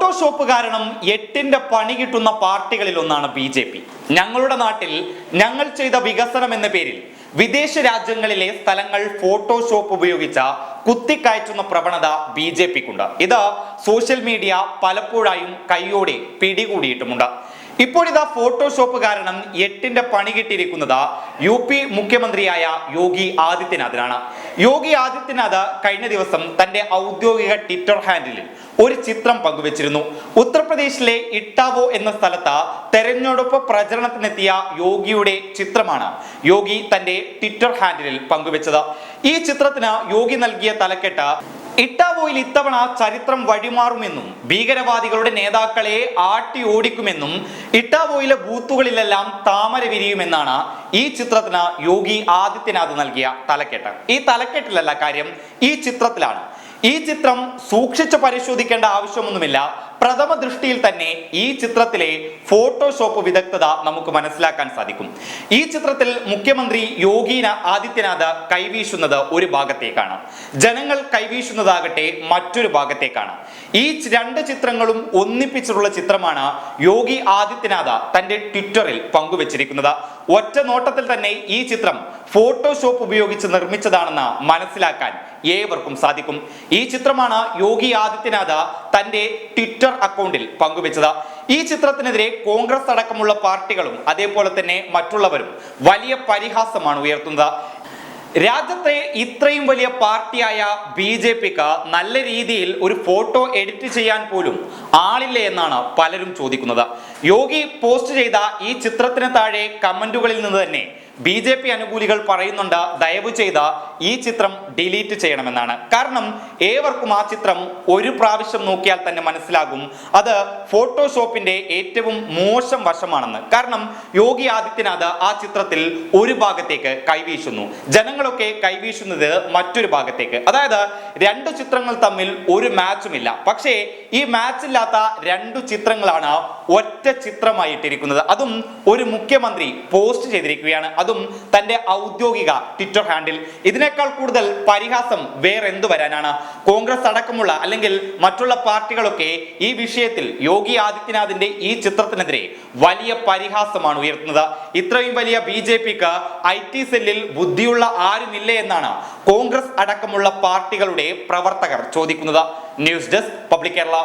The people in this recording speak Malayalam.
ഫോട്ടോഷോപ്പ് കാരണം എട്ടിന്റെ പണി കിട്ടുന്ന പാർട്ടികളിൽ ഒന്നാണ് ബി ജെ പി. ഞങ്ങളുടെ നാട്ടിൽ ഞങ്ങൾ ചെയ്ത വികസനം എന്ന പേരിൽ വിദേശ രാജ്യങ്ങളിലെ സ്ഥലങ്ങൾ ഫോട്ടോഷോപ്പ് ഉപയോഗിച്ച കുത്തിക്കയറ്റുന്ന പ്രവണത ബി ജെ പിക്കുണ്ട്. ഇത് സോഷ്യൽ മീഡിയ പലപ്പോഴായും കൈയോടെ പിടികൂടിയിട്ടുമുണ്ട്. ഇപ്പോഴിതാ ഫോട്ടോഷോപ്പ് കാരണം എട്ടിന്റെ പണി കിട്ടിയിരിക്കുന്നത് യു പി മുഖ്യമന്ത്രിയായ യോഗി ആദിത്യനാഥിനാണ്. യോഗി ആദിത്യനാഥ് കഴിഞ്ഞ ദിവസം തന്റെ ഔദ്യോഗിക ട്വിറ്റർ ഹാൻഡിലിൽ ഒരു ചിത്രം പങ്കുവച്ചിരുന്നു. ഉത്തർപ്രദേശിലെ ഇട്ടാവോ എന്ന സ്ഥലത്ത് തെരഞ്ഞെടുപ്പ് പ്രചരണത്തിനെത്തിയ യോഗിയുടെ ചിത്രമാണ് യോഗി തന്റെ ട്വിറ്റർ ഹാൻഡിലിൽ പങ്കുവച്ചത്. ഈ ചിത്രത്തിന് യോഗി നൽകിയ തലക്കെട്ട് ഇട്ടാവോയിൽ ഇത്തവണ ചരിത്രം വഴിമാറുമെന്നും ഭീകരവാദികളുടെ നേതാക്കളെ ആട്ടി ഓടിക്കുമെന്നും ഇട്ടാവോയിലെ ബൂത്തുകളിലെല്ലാം താമര വിരിയുമെന്നാണ് ഈ ചിത്രത്തിന് യോഗി ആദിത്യനാഥ് നൽകിയ തലക്കെട്ട്. ഈ തലക്കെട്ടിലല്ല കാര്യം ഈ ചിത്രത്തിലാണ്. ഈ ചിത്രം സൂക്ഷിച്ചു പരിശോധിക്കേണ്ട ആവശ്യമൊന്നുമില്ല. പ്രഥമ ദൃഷ്ടിയിൽ തന്നെ ഈ ചിത്രത്തിലെ ഫോട്ടോഷോപ്പ് വിദഗ്ധത നമുക്ക് മനസ്സിലാക്കാൻ സാധിക്കും. ഈ ചിത്രത്തിൽ മുഖ്യമന്ത്രി യോഗി ആദിത്യനാഥ് കൈവീശുന്നത് ഒരു ഭാഗത്തേക്കാണ്. ജനങ്ങൾ കൈവീശുന്നതാകട്ടെ മറ്റൊരു ഭാഗത്തേക്കാണ്. ഈ രണ്ട് ചിത്രങ്ങളും ഒന്നിപ്പിച്ചിട്ടുള്ള ചിത്രമാണ് യോഗി ആദിത്യനാഥ തന്റെ ട്വിറ്ററിൽ പങ്കുവച്ചിരിക്കുന്നത്. ഒറ്റ നോട്ടത്തിൽ തന്നെ ഈ ചിത്രം ഫോട്ടോഷോപ്പ് ഉപയോഗിച്ച് നിർമ്മിച്ചതാണെന്ന് മനസ്സിലാക്കാൻ ഏവർക്കും സാധിക്കും. ഈ ചിത്രമാണ് യോഗി ആദിത്യനാഥ് തന്റെ ട്വിറ്റർ അക്കൗണ്ടിൽ പങ്കുവച്ചത്. ഈ ചിത്രത്തിനെതിരെ കോൺഗ്രസ് അടക്കമുള്ള പാർട്ടികളും അതേപോലെ തന്നെ മറ്റുള്ളവരും വലിയ പരിഹാസമാണ് ഉയർത്തുന്നത്. രാജ്യത്തെ ഇത്രയും വലിയ പാർട്ടിയായ ബി ജെ പിക്ക് നല്ല രീതിയിൽ ഒരു ഫോട്ടോ എഡിറ്റ് ചെയ്യാൻ പോലും ആളില്ലേ എന്നാണ് പലരും ചോദിക്കുന്നത്. യോഗി പോസ്റ്റ് ചെയ്ത ഈ ചിത്രത്തിന് താഴെ കമന്റുകളിൽ നിന്ന് തന്നെ ബി ജെ പി അനുകൂലികൾ പറയുന്നുണ്ട് ദയവ് ചെയ്ത ഈ ചിത്രം ഡിലീറ്റ് ചെയ്യണമെന്നാണ്. കാരണം ഏവർക്കും ആ ചിത്രം ഒരു പ്രാവശ്യം നോക്കിയാൽ തന്നെ മനസ്സിലാകും. അത് ഫോട്ടോഷോപ്പിന്റെ ഏറ്റവും മോശം വശമാണെന്ന്. കാരണം യോഗി ആദിത്യനാഥ് ആ ചിത്രത്തിൽ ഒരു ഭാഗത്തേക്ക് കൈവീശുന്നു. ജനങ്ങളൊക്കെ കൈവീശുന്നത് മറ്റൊരു ഭാഗത്തേക്ക്. അതായത് രണ്ട് ചിത്രങ്ങൾ തമ്മിൽ ഒരു മാച്ചുമില്ല പക്ഷേ ഈ മാച്ചില്ലാത്ത രണ്ടു ചിത്രങ്ങളാണ് ഒറ്റ ചിത്രമായിട്ടിരിക്കുന്നത്. അതും ഒരു മുഖ്യമന്ത്രി പോസ്റ്റ് ചെയ്തിരിക്കുകയാണ്. അതും തന്റെ ഔദ്യോഗിക ട്വിറ്റർ ഹാൻഡിൽ ഇതിനേക്കാൾ കൂടുതൽ പരിഹാസം വേറെ എന്തു വരാനാണ്? കോൺഗ്രസ് അടക്കമുള്ള അല്ലെങ്കിൽ മറ്റുള്ള പാർട്ടികളൊക്കെ ഈ വിഷയത്തിൽ യോഗി ആദിത്യനാഥിന്റെ ഈ ചിത്രത്തിനെതിരെ വലിയ പരിഹാസമാണ് ഉയർത്തുന്നത്. ഇത്രയും വലിയ ബി ജെ പിക്ക് ഐ ടി സെല്ലിൽ ബുദ്ധിയുള്ള ആരുമില്ല എന്നാണ് കോൺഗ്രസ് അടക്കമുള്ള പാർട്ടികളുടെ പ്രവർത്തകർ ചോദിക്കുന്നത്. News desk public Kerala.